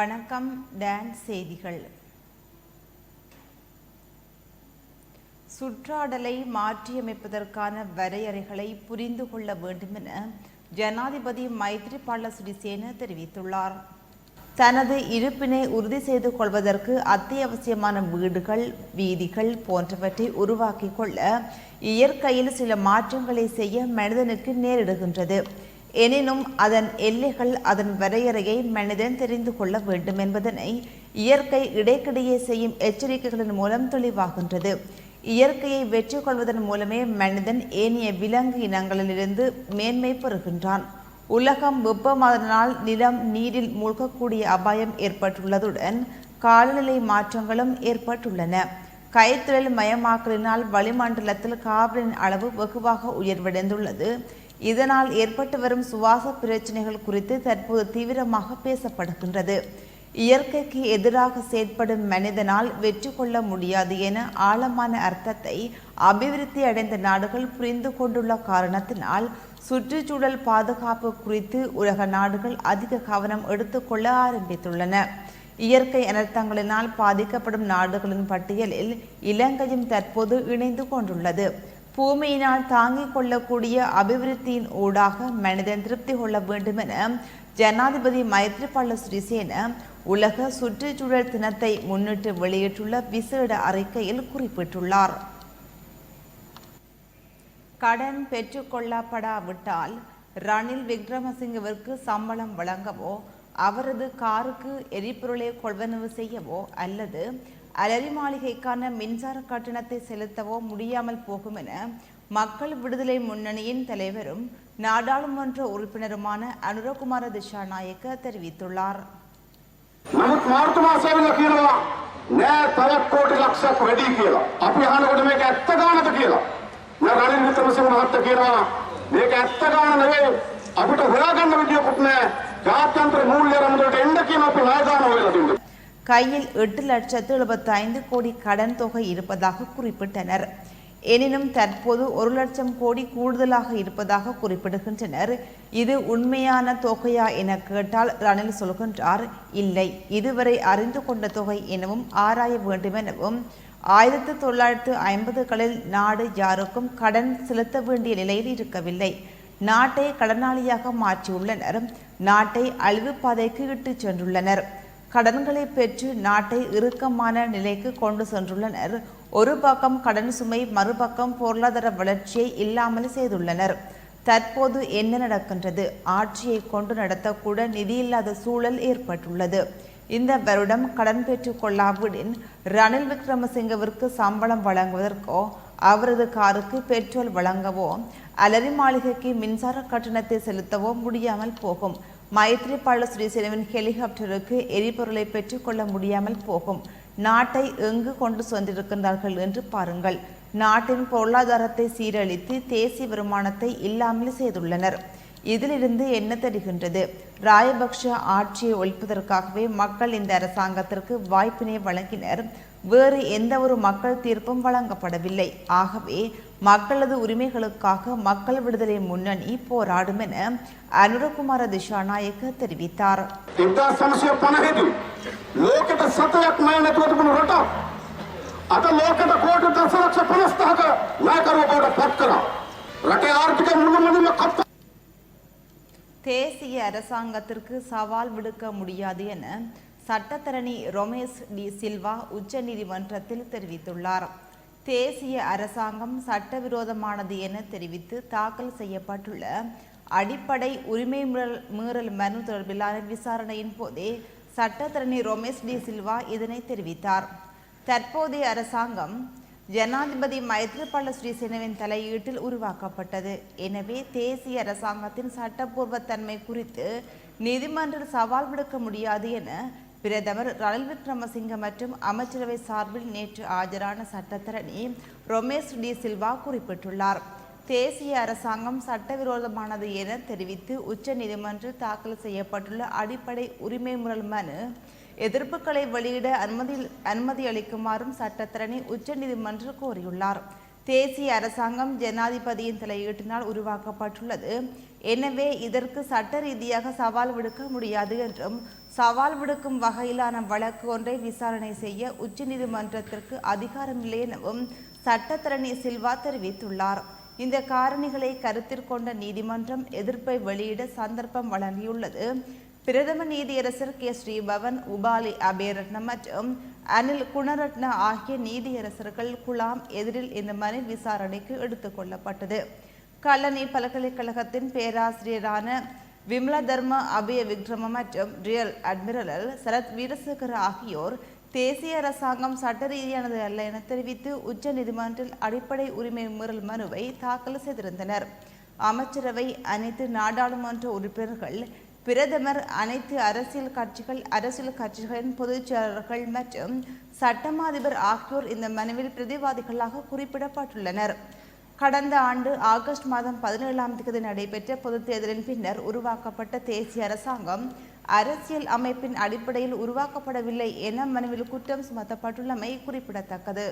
வணக்கம் டான் செய்திகள். சுற்றாடலை மாற்றியமைப்பதற்கான வரையறைகளை புரிந்து கொள்ள வேண்டுமென ஜனாதிபதி மைத்ரிபால சிறிசேன தெரிவித்துள்ளார். தனது இருப்பினை உறுதி செய்து கொள்வதற்கு அத்தியாவசியமான வீடுகள் வீதிகள் போன்றவற்றை உருவாக்கிக் கொள்ள இயற்கையில் சில மாற்றங்களை செய்ய மனிதனுக்கு நேரிடுகின்றது. எனினும் அதன் எல்லைகள் அதன் வரையறையை மனிதன் தெரிந்து கொள்ள வேண்டும் என்பதனை இயற்கை இடைக்கிடையே செய்யும் எச்சரிக்கைகளின் மூலம் தெளிவாகின்றது. இயற்கையை வெற்றி கொள்வதன் மூலமே மனிதன் ஏனைய விலங்கு இனங்களிலிருந்து மேன்மை பெறுகின்றான். உலகம் வெப்பமாதனால் நிலம் நீரில் மூழ்கக்கூடிய அபாயம் ஏற்பட்டுள்ளதுடன் காலநிலை மாற்றங்களும் ஏற்பட்டுள்ளன. கைத்தொழில் மயமாக்கலினால் வளிமண்டலத்தில் கார்பனின் அளவு வெகுவாக உயர்வடைந்துள்ளது. இதனால் ஏற்பட்டு வரும் சுவாச பிரச்சனைகள் குறித்து தற்போது தீவிரமாக பேசப்படுகின்றது. இயற்கைக்கு எதிராக செயற்படும் மனிதனால் வெற்றி கொள்ள முடியாது என ஆழமான அர்த்தத்தை அபிவிருத்தி அடைந்த நாடுகள் புரிந்து கொண்டுள்ள காரணத்தினால் சுற்றுச்சூழல் பாதுகாப்பு குறித்து உலக நாடுகள் அதிக கவனம் எடுத்துக்கொள்ள ஆரம்பித்துள்ளன. இயற்கை அனர்த்தங்களினால் பாதிக்கப்படும் நாடுகளின் பட்டியலில் இலங்கையும் தற்போது இணைந்து கொண்டுள்ளது. பூமியினால் தாங்கிக் கொள்ளக்கூடிய அபிவிருத்தியின் ஊடாக மனிதன் திருப்தி கொள்ள வேண்டும் என ஜனாதிபதி மைத்ரிபால சிறிசேன உலக சுற்றுச்சூழல் தினத்தை முன்னிட்டு வெளியிட்டுள்ள விசேட அறிக்கையில் குறிப்பிட்டுள்ளார். கடன் பெற்றுக்கொள்ளப்படாவிட்டால் ரணில் விக்ரமசிங்கவிற்கு சம்பளம் வழங்கவோ அவரது காருக்கு எரிபொருளை கொள்வனவு செய்யவோ அல்லது அலரி மாளிகைக்கான மின்சார கட்டணத்தை செலுத்தவோ முடியாமல் போகும் என மக்கள் விடுதலை முன்னணியின் தலைவரும் நாடாளுமன்ற உறுப்பினருமான அனுரகுமார திஷாநாயக்க தெரிவித்துள்ளார் නමුත් මාර්තු මාසයවිල්ල කියනවා නෑ තවත් කෝටි ලක්ෂයක් වැඩි කියලා. අපි අහනකොට මේක ඇත්ත ගානද කියලා. නෑ රනිල් වික්‍රමසිංහ මහත්තයා කියනවා මේක ඇත්ත ගාන නෙවෙයි. අපිට හොයාගන්න විදියකුත් නෑ. ජාත්‍යන්තර මූල්‍ය රමුදලට එන්න කියන අපි ණය දාන වෙලා තිබුණා. கையில் எட்டு லட்சத்து எழுபத்தைந்து கோடி கடன் தொகை இருப்பதாக குறிப்பிட்டனர். எனினும் தற்போது ஒரு லட்சம் கோடி கூடுதலாக இருப்பதாக குறிப்பிடுகின்றனர். இது உண்மையான தொகையா என கேட்டால் ரணில் சொல்கின்றார் இல்லை இதுவரை அறிந்து கொண்ட தொகை எனவும் ஆராய வேண்டும் எனவும் ஆயிரத்தி தொள்ளாயிரத்து ஐம்பதுகளில் நாடு யாருக்கும் கடன் செலுத்த வேண்டிய நிலையில் இருக்கவில்லை. நாட்டை கடனாளியாக மாற்றியுள்ளனர். நாட்டை அழிவு பாதைக்கு இட்டுச் சென்றுள்ளனர். கடன்களை பெற்று நாட்டை இறுக்கமான நிலைக்கு கொண்டு சென்றுள்ளனர். ஒரு பக்கம் கடன் சுமை மறுபக்கம் பொருளாதார வளர்ச்சியை இல்லாமல் செய்துள்ளனர். தற்போது என்ன நடக்கின்றது? ஆட்சியை கொண்டு நடத்தக்கூட நிதியில்லாத சூழல் ஏற்பட்டுள்ளது. இந்த வருடம் கடன் பெற்று கொள்ளாவிடின் ரணில் விக்ரமசிங்கவிற்கு சம்பளம் வழங்குவதற்கோ அவரது காருக்கு பெட்ரோல் வழங்கவோ அலரி மாளிகைக்கு மின்சார கட்டணத்தை செலுத்தவோ முடியாமல் போகும். மைத்ரிபால ஸ்ரீசேனவின் ஹெலிகாப்டருக்கு எரிபொருளை பெற்றுக்கொள்ள முடியாமல் போகும். நாட்டை எங்கு கொண்டு சென்றிருக்கின்றார்கள் என்று பாருங்கள். நாட்டின் பொருளாதாரத்தை சீரழித்து தேசிய வருமானத்தை இல்லாமல் செய்துள்ளனர். இதிலிருந்து என்ன தெரிகின்றது? ராயபக்ஷ ஆட்சியை ஒழிப்பதற்காகவே மக்கள் இந்த அரசாங்கத்திற்கு வாய்ப்பினை வழங்கினர். வேறு எந்த ஒரு மக்கள் தீர்ப்பும் வழங்கப்படவில்லை. ஆகவே மக்களது உரிமைகளுக்காக மக்கள் விடுதலை முன்னணி போராடும் என அனுரகுமார திசாநாயக்க தெரிவித்தார். தேசிய அரசாங்கத்திற்கு சவால் விடுக்க முடியாது என சட்டத்தரணி ரொமேஷ் டி சில்வா உச்சநீதிமன்றத்தில் தெரிவித்துள்ளார். தேசிய அரசாங்கம் சட்டவிரோதமானது என தெரிவித்து தாக்கல் செய்யப்பட்டுள்ள அடிப்படை உரிமை மீறல் மீறல் மனு தொடர்பிலான விசாரணையின் போதே சட்டத்தரணி ரொமேஷ் டி சில்வா இதனை தெரிவித்தார். தற்போதைய அரசாங்கம் ஜனாதிபதி மைத்ரிபால ஸ்ரீசேனவின் தலையீட்டில் உருவாக்கப்பட்டது. எனவே தேசிய அரசாங்கத்தின் சட்டப்பூர்வ தன்மை குறித்து நீதிமன்றில் சவால் விடுக்க முடியாது என பிரதமர் ரணில் விக்ரமசிங்க மற்றும் அமைச்சரவை சார்பில் நேற்று ஆஜரான சட்டத்தரணி ரொமேஷ் டி சில்வா குறிப்பிட்டுள்ளார். தேசிய அரசாங்கம் சட்டவிரோதமானது என தெரிவித்து உச்ச நீதிமன்றில் தாக்கல் செய்யப்பட்டுள்ள அடிப்படை உரிமை முறல் மனு எதிர்ப்புகளை வெளியிட அனுமதி அனுமதி அளிக்குமாறும் சட்டத்தரணி உச்சநீதிமன்றம் கோரியுள்ளார். தேசிய அரசாங்கம் ஜனாதிபதியின் தலையீட்டினால் உருவாக்கப்பட்டுள்ளது. எனவே இதற்கு சட்ட ரீதியாக சவால் விடுக்க முடியாது என்றும் சவால் விடுக்கும் வகையிலான வழக்கு ஒன்றை விசாரணை செய்ய உச்சநீதிமன்றத்திற்கு அதிகாரமில்லை எனவும் சட்டத்தரணி சில்வா தெரிவித்துள்ளார். இந்த காரணிகளை கருத்தில் கொண்ட நீதிமன்றம் எதிர்ப்பை வெளியிட சந்தர்ப்பம் வழங்கியுள்ளது. பிரதம நீதியரசர் கே. ஸ்ரீபவன் உபாலி அபேரட்ன மற்றும் அனில் குணரட்ன ஆகிய நீதியரசர்கள் குலாம் எதிரில் இந்த மனு விசாரணைக்கு எடுத்துக்கொள்ளப்பட்டது கல்லணை பல்கலைக்கழகத்தின் பேராசிரியரான விம்லா தர்ம அபய விக்ரம மற்றும் ரியல் அட்மிரல் சரத் வீரசேகர் ஆகியோர் தேசிய அரசாங்கம் சட்ட ரீதியானது அல்ல என தெரிவித்து உச்ச நீதிமன்றில் அடிப்படை உரிமை மீறல் மனுவை தாக்கல் செய்திருந்தனர். அமைச்சரவை அனைத்து நாடாளுமன்ற உறுப்பினர்கள் பிரதமர் அனைத்து அரசியல் கட்சிகள் அரசியல் கட்சிகளின் பொதுச் செயலாளர்கள் மற்றும் சட்டமாதிபர் ஆகியோர் இந்த மனுவில் பிரதிவாதிகளாக குறிப்பிடப்பட்டுள்ளனர். கடந்த ஆண்டு ஆகஸ்ட் மாதம் பதினேழாம் தேதி நடைபெற்ற பொதுத் தேர்தலின் பின்னர் உருவாக்கப்பட்ட தேசிய அரசாங்கம் அரசியல் அமைப்பின் அடிப்படையில் உருவாக்கப்படவில்லை என மனுவில் குற்றம் சுமத்தப்பட்டுள்ளமை குறிப்பிடத்தக்கது.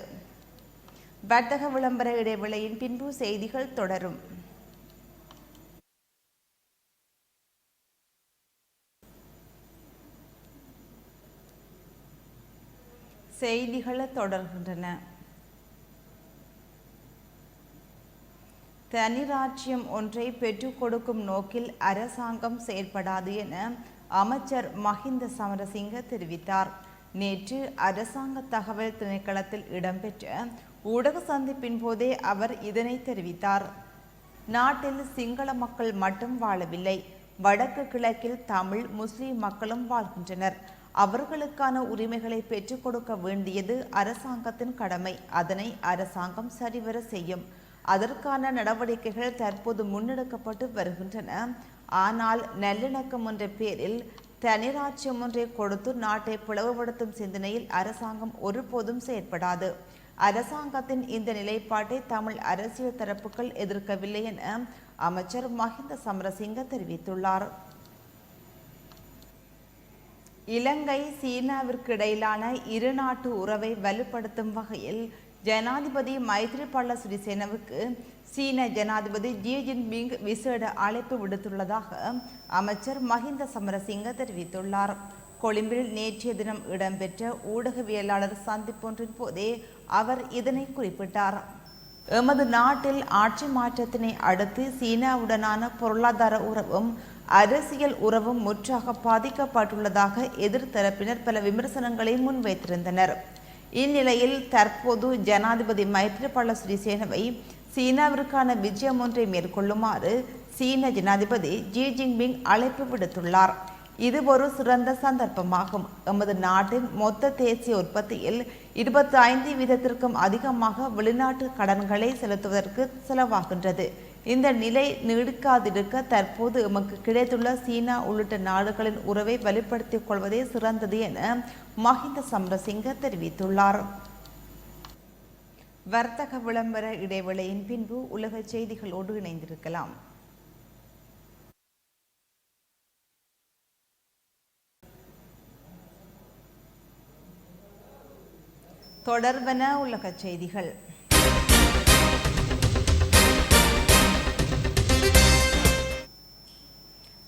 வர்த்தக விளம்பர இடைவேளையின் பின்பு செய்திகள் தொடரும். செய்திகள் தொடர்கின்றன. தனிராட்சியம் ஒன்றை பெற்றுக் கொடுக்கும் நோக்கில் அரசாங்கம் செயற்படாது என அமைச்சர் மஹிந்த சமரசிங்க தெரிவித்தார். நேற்று அரசாங்க தகவல் திணைக்களத்தில் இடம்பெற்ற ஊடக சந்திப்பின் போதே அவர் இதனை தெரிவித்தார். நாட்டில் சிங்கள மக்கள் மட்டும் வாழவில்லை வடக்கு கிழக்கில் தமிழ் முஸ்லிம் மக்களும் வாழ்கின்றனர். அவர்களுக்கான உரிமைகளை பெற்றுக் கொடுக்க வேண்டியது அரசாங்கத்தின் கடமை அதனை அரசாங்கம் சரிவர செய்யும். அதற்கான நடவடிக்கைகள் தற்போது முன்னெடுக்கப்பட்டு வருகின்றன. ஆனால் நல்லிணக்கம் என்ற பேரில் தனிராட்சியம் ஒன்றை கொடுத்து நாட்டை பிளவுபடுத்தும் சிந்தனையில் அரசாங்கம் ஒருபோதும் செயற்படாது. அரசாங்கத்தின் இந்த நிலைப்பாட்டை தமிழ் அரசியல் தரப்புகள் எதிர்க்கவில்லை என அமைச்சர் மஹிந்த சமரசிங்க தெரிவித்துள்ளார். இலங்கை சீனாவிற்கு இடையிலான இரு நாட்டு உறவை வலுப்படுத்தும் வகையில் ஜனாதிபதி மைத்ரிபால சிறிசேனவுக்கு சீன ஜனாதிபதி ஜி ஜின்பிங் விசேட அழைப்பு விடுத்துள்ளதாக அமைச்சர் மஹிந்த சமரசிங்க தெரிவித்துள்ளார். கொழும்பில் நேற்றைய தினம் இடம்பெற்ற ஊடகவியலாளர் சந்திப்பொன்றின் போதே அவர் இதனை குறிப்பிட்டார். எமது நாட்டில் ஆட்சி மாற்றத்தினை அடுத்து சீனாவுடனான பொருளாதார உறவும் அரசியல் உறவும் முற்றாக பாதிக்கப்பட்டுள்ளதாக எதிர்த்தரப்பினர் பல விமர்சனங்களை முன்வைத்திருந்தனர். இந்நிலையில் தற்போது ஜனாதிபதி மைத்ரிபால சிறிசேனவை சீனாவிற்கான விஜயம் ஒன்றை மேற்கொள்ளுமாறு சீன ஜனாதிபதி ஜி ஜின்பிங் அழைப்பு விடுத்துள்ளார். இது ஒரு சிறந்த சந்தர்ப்பமாகும். எமது நாட்டின் மொத்த தேசிய உற்பத்தியில் இருபத்தி ஐந்து வீதத்திற்கும் அதிகமாக வெளிநாட்டு கடன்களை செலுத்துவதற்கு செலவாகின்றது. இந்த நிலை நீடிக்காதிருக்க தற்போது எமக்கு கிடைத்துள்ள சீனா உள்ளிட்ட நாடுகளின் உறவை வலுப்படுத்திக் கொள்வதே சிறந்தது என மஹிந்த சம்ரசிங்க தெரிவித்துள்ளார். வர்த்தக விளம்பர இடைவேளையின் பின்பு உலக செய்திகளோடு இணைந்திருக்கலாம். தொடர்பன உலக செய்திகள்.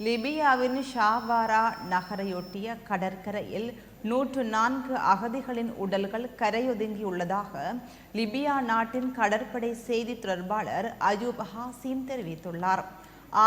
லிபியாவின் ஷாவாரா நகரையொட்டிய கடற்கரையில் நூற்று நான்கு அகதிகளின் உடல்கள் கரையொதுங்கியுள்ளதாக லிபியா நாட்டின் கடற்படை செய்தி தொடர்பாளர் அயூப் ஹாசிம் தெரிவித்துள்ளார்.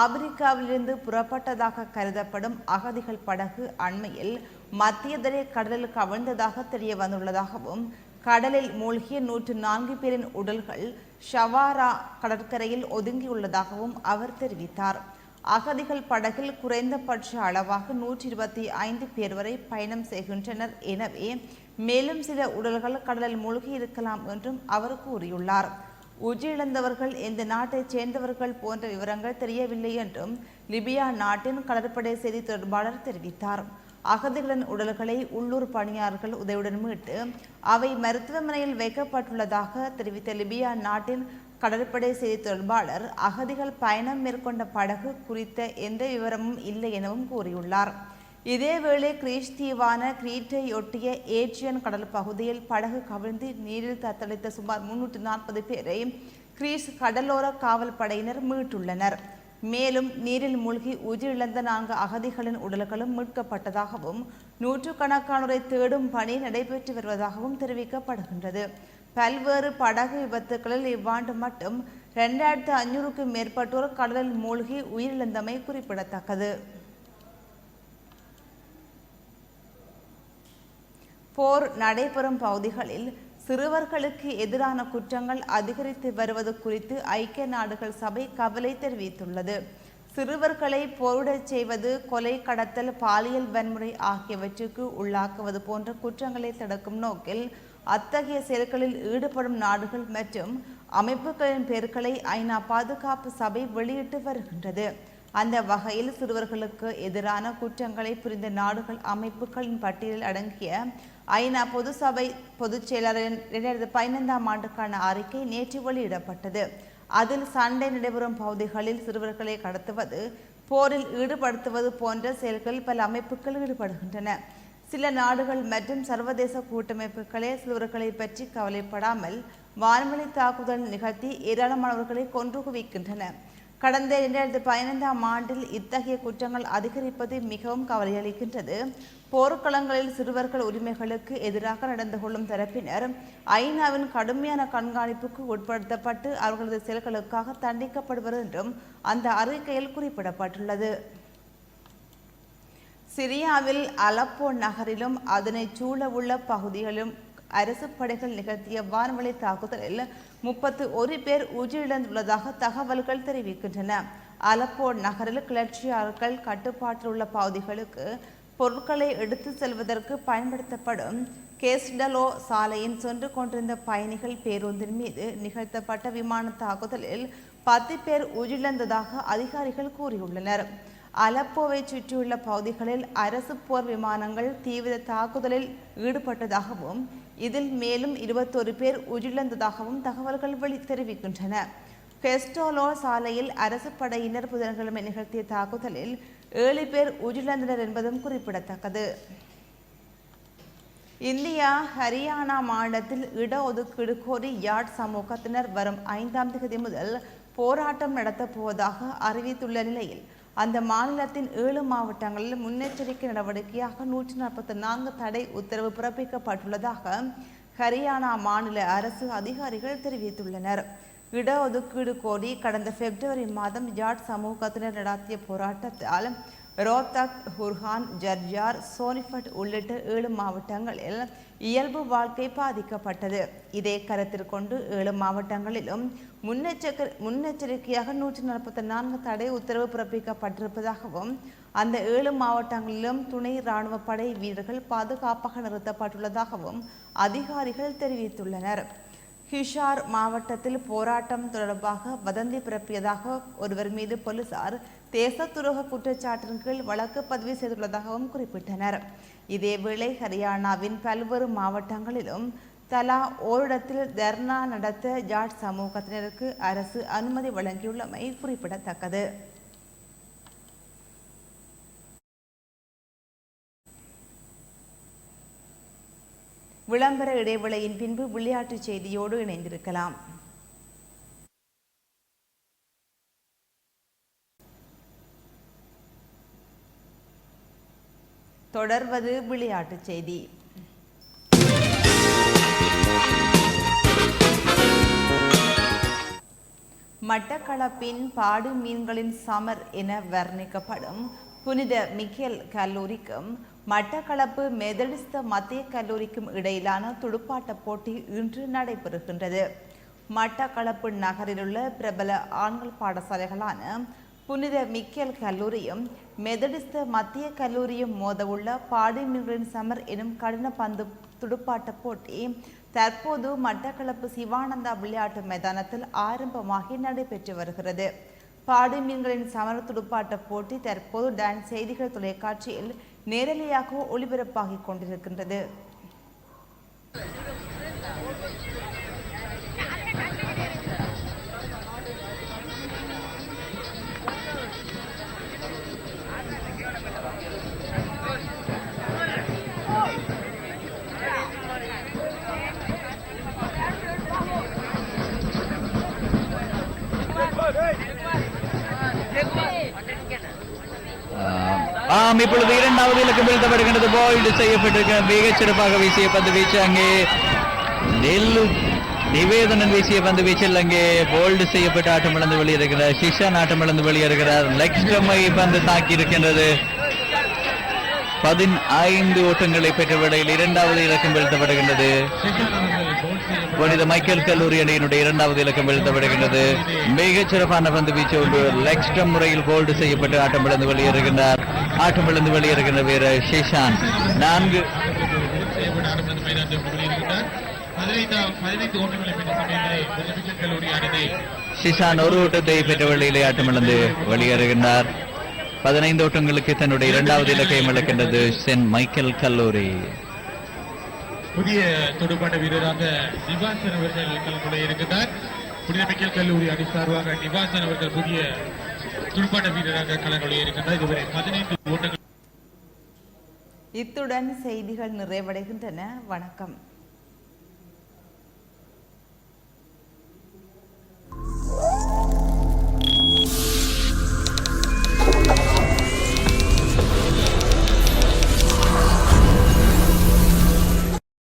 ஆப்பிரிக்காவிலிருந்து புறப்பட்டதாக கருதப்படும் அகதிகள் படகு அண்மையில் மத்தியதரை கடலில் கவிழ்ந்ததாக தெரிய வந்துள்ளதாகவும் கடலில் மூழ்கிய நூற்று நான்கு பேரின் உடல்கள் ஷவாரா கடற்கரையில் ஒதுங்கியுள்ளதாகவும் அவர் தெரிவித்தார். அகதிகள் படகில் குறைந்தபட்ச அளவாக நூற்றி இருபத்தி ஐந்து பேர் வரை பயணம் செய்கின்றனர் எனவே மேலும் சில உடல்கள் கடலில் மூழ்கி இருக்கலாம் என்றும் அவர் கூறியுள்ளார். உயிரிழந்தவர்கள் எந்த நாட்டைச் சேர்ந்தவர்கள் போன்ற விவரங்கள் தெரியவில்லை என்றும் லிபியா நாட்டின் கடற்படை செய்தி தொடர்பாளர் தெரிவித்தார். அகதிகளின் உடல்களை உள்ளூர் பணியாளர்கள் உதவியுடன் மீட்டு அவை மருத்துவமனையில் வைக்கப்பட்டுள்ளதாக தெரிவித்த லிபியா நாட்டின் கடற்படை செய்தி தொடர்பாளர் அகதிகள் பயணம் மேற்கொண்ட படகு குறித்த எந்த விவரமும் இல்லை எனவும் கூறியுள்ளார். இதேவேளை கிரீஸ் தீவான கிரீட்டையொட்டிய ஏட்ரியன் கடல் பகுதியில் படகு கவிழ்ந்து நீரில் தத்தளித்த சுமார் முன்னூற்று நாற்பது பேரை கிரீஸ் கடலோர காவல் படையினர் மீட்டுள்ளனர். மேலும் நீரில் மூழ்கி உயிரிழந்த நான்கு அகதிகளின் உடல்களும் மீட்கப்பட்டதாகவும் நூற்றுக்கணக்கானோரை தேடும் பணி நடைபெற்று வருவதாகவும் தெரிவிக்கப்படுகின்றது. பல்வேறு படகு விபத்துகளில் இவ்வாண்டு மட்டும் இரண்டாயிரத்து ஐநூறுக்கும் மேற்பட்டோர் கடலில் மூழ்கி உயிரிழந்தமை குறிப்பிடத்தக்கது. போர் நடைபெறும் பகுதிகளில் சிறுவர்களுக்கு எதிரான குற்றங்கள் அதிகரித்து வருவது குறித்து ஐக்கிய நாடுகள் சபை கவலை தெரிவித்துள்ளது. சிறுவர்களை போரிடச் செய்வது கொலை கடத்தல் பாலியல் வன்முறை ஆகியவற்றுக்கு உள்ளாக்குவது போன்ற குற்றங்களை தடுக்கும் நோக்கில் அத்தகைய செயல்களில் ஈடுபடும் நாடுகள் மற்றும் அமைப்புகளின் பெயர்களை ஐநா பாதுகாப்பு சபை வெளியிட்டு வருகின்றது. அந்த வகையில் சிறுவர்களுக்கு எதிரான குற்றங்களை புரிந்த நாடுகள் அமைப்புகளின் பட்டியலில் அடங்கிய ஐநா பொது சபை பொதுச் செயலாளரின் இரண்டாயிரத்தி பதினைந்தாம் ஆண்டுக்கான அறிக்கை நேற்று வெளியிடப்பட்டது. அதில் சண்டை நடைபெறும் பகுதிகளில் சிறுவர்களை கடத்துவது போரில் ஈடுபடுத்துவது போன்ற செயல்களில் பல அமைப்புகள் ஈடுபடுகின்றன. சில நாடுகள் மற்றும் சர்வதேச கூட்டமைப்புகளே சிலவர்களை பற்றி கவலைப்படாமல் வான்வழி தாக்குதல் நிகழ்த்தி ஏராளமானவர்களை கொன்று குவிக்கின்றன கடந்த இரண்டாயிரத்தி பதினைந்தாம் ஆண்டில் இத்தகைய குற்றங்கள் அதிகரிப்பது மிகவும் கவலையளிக்கின்றது. போர்க்களங்களில் சிறுவர்கள் உரிமைகளுக்கு எதிராக நடந்து கொள்ளும் தரப்பினர் ஐநாவின் கடுமையான கண்காணிப்புக்கு உட்படுத்தப்பட்டு அவர்களது செயல்களுக்காக தண்டிக்கப்படுவர் என்றும் அந்த அறிக்கையில் குறிப்பிடப்பட்டுள்ளது. சிரியாவில் அலப்போ நகரிலும் அதனை சூழவுள்ள பகுதிகளிலும் அரசு படைகள் நிகழ்த்திய வான்வழி தாக்குதலில் முப்பத்து ஒரு பேர் உயிரிழந்துள்ளதாக தகவல்கள் தெரிவிக்கின்றன. அலப்போ நகரில் கிளர்ச்சியாளர்கள் கட்டுப்பாட்டில் உள்ள பகுதிகளுக்கு பொருட்களை எடுத்து செல்வதற்கு பயன்படுத்தப்படும் கேஸ்டலோ சாலையின் சென்று கொண்டிருந்த பயணிகள் பேருந்தின் மீது நிகழ்த்தப்பட்ட விமான தாக்குதலில் பத்து பேர் உயிரிழந்ததாக அதிகாரிகள் கூறியுள்ளனர். அலப்போவை சுற்றியுள்ள பகுதிகளில் அரசு போர் விமானங்கள் தீவிர தாக்குதலில் ஈடுபட்டதாகவும் இதில் மேலும் இருபத்தொரு பேர் உயிரிழந்ததாகவும் தகவல்கள் வெளி தெரிவிக்கின்றன. கெஸ்டோலோ சாலையில் அரசு படையினர் புதன்கிழமை நிகழ்த்திய தாக்குதலில் ஏழு பேர் உயிரிழந்தனர் என்பதும் குறிப்பிடத்தக்கது. இந்தியா ஹரியானா மாநிலத்தில் இடஒதுக்கீடு கோரி யாட் சமூகத்தினர் வரும் ஐந்தாம் தேதி முதல் போராட்டம் நடத்தப் போவதாக அறிவித்துள்ள நிலையில் அந்த மாநிலத்தின் ஏழு மாவட்டங்களில் முன்னெச்சரிக்கை நடவடிக்கையாக நூற்றி நாற்பத்தி நான்கு தடை உத்தரவு பிறப்பிக்கப்பட்டுள்ளதாக ஹரியானா மாநில அரசு அதிகாரிகள் தெரிவித்துள்ளனர். இடஒதுக்கீடு கோரி கடந்த பிப்ரவரி மாதம் ஜாட் சமூகத்தினர் நடாத்திய போராட்டத்தால் ரோத்தக் ஹுர்ஹான் ஜர்ஜார் சோனிஃபட் உள்ளிட்ட ஏழு மாவட்டங்களில் இயல்பு வாழ்க்கை பாதிக்கப்பட்டது இதை கருத்தில் கொண்டு ஏழு மாவட்டங்களிலும் முன்னெச்சரிக்கை முன்னெச்சரிக்கையாக நூற்றி நாற்பத்தி நான்கு தடை உத்தரவு பிறப்பிக்கப்பட்டிருப்பதாகவும் அந்த ஏழு மாவட்டங்களிலும் துணை இராணுவ படை வீரர்கள் பாதுகாப்பாக நிறுத்தப்பட்டுள்ளதாகவும் அதிகாரிகள் தெரிவித்துள்ளனர் ஹிஷார் மாவட்டத்தில் போராட்டம் தொடர்பாக வதந்தி பிறப்பியதாக ஒருவர் மீது போலீசார் தேச துரோக குற்றச்சாட்டின் கீழ் வழக்கு பதிவு செய்துள்ளதாகவும் குறிப்பிட்டனர். இதேவேளை ஹரியானாவின் பல்வேறு மாவட்டங்களிலும் தலா ஓரிடத்தில் தர்ணா நடத்த ஜாட் சமூகத்தினருக்கு அரசு அனுமதி வழங்கியுள்ளமை குறிப்பிடத்தக்கது. விளம்பர இடைவேளையின் பின்பு விளையாட்டுச் செய்தியோடு இணைந்திருக்கலாம். தொடர்வது விளையாட்டுச் செய்தி. மட்டக்களப்பின் பாடு மீன்களின் சமர் என வர்ணிக்கப்படும் புனித மிக்கேல் கல்லூரிக்கும் மட்டக்களப்பு மெதடிஸ்த மத்திய கல்லூரிக்கும் இடையிலான துடுப்பாட்ட போட்டி இன்று நடைபெறுகின்றது. மட்டக்களப்பு நகரிலுள்ள பிரபல ஆண்கள் பாடசாலைகளான புனித மிக்கேல் கல்லூரியும் மெதடிஸ்த மத்திய கல்லூரியும் மோதவுள்ள பாடிமீன்களின் சமர் எனும் கடின பந்து துடுப்பாட்ட போட்டி தற்போது மட்டக்களப்பு சிவானந்தா விளையாட்டு மைதானத்தில் ஆரம்பமாகி நடைபெற்று வருகிறது. பாடிமீன்களின் சமர துடுப்பாட்ட போட்டி தற்போது டான்ஸ் செய்திகள் தொலைக்காட்சியில் நேரலையாக ஒளிபரப்பாகிக் கொண்டிருக்கின்றது. ஆம் இப்பொழுது இரண்டாவது இலக்கம் வீழ்த்தப்படுகின்றது போல்டு செய்யப்பட்டிருக்க மிகச் சிறப்பாக வீசிய பந்து வீச்சு அங்கே. நெல் நிவேதனன் வீசிய பந்து வீச்சில் அங்கே போல்டு செய்யப்பட்டு ஆட்டம் இழந்து வெளியிருக்கிறார் சிஷான் ஆட்டம் இழந்து வெளியிருக்கிறார் லக்ஷ்மி பந்து தாக்கி இருக்கின்றது பதினைந்து ஓட்டங்களை பெற்ற வேளையில் இரண்டாவது இலக்கம் வீழ்த்தப்படுகின்றது புனித மைக்கேல் கல்லூரி அணியினுடைய இரண்டாவது இலக்கம் வீழ்த்தப்படுகின்றது மிகச் சிறப்பான பந்து வீச்சு ஒன்று லெக்ஸ்டம் முறையில் போல்டு செய்யப்பட்டு ஆட்டம் இழந்து வெளியேறுகின்றார். ஆட்டம் இழந்து வெளியேறுகின்ற வீரர் ஷிஷான். நான்கு ஷிஷான் ஒரு ஓட்டத்தை பெற்ற வேளையிலே ஆட்டம் இழந்து வெளியேறுகின்றார். பதினைந்து ஓட்டங்களுக்கு தன்னுடைய இரண்டாவது இலக்கையும் இழக்கின்றது சென்ட் மைக்கேல் கல்லூரி. புதிய துடுப்பாட்ட வீரராக நிவாசன் அவர்கள் கலந்துள்ள இருக்கிறார் புனிதமிக்கல் கல்லூரி அணி சார்பாக நிவாசன் அவர்கள் புதிய துடுப்பாட்ட வீரராக கலந்துள்ள இருக்கின்றார். இதுவரை பதினைந்து ஓட்டங்கள் இத்துடன் செய்திகள் நிறைவடைகின்றன. வணக்கம்.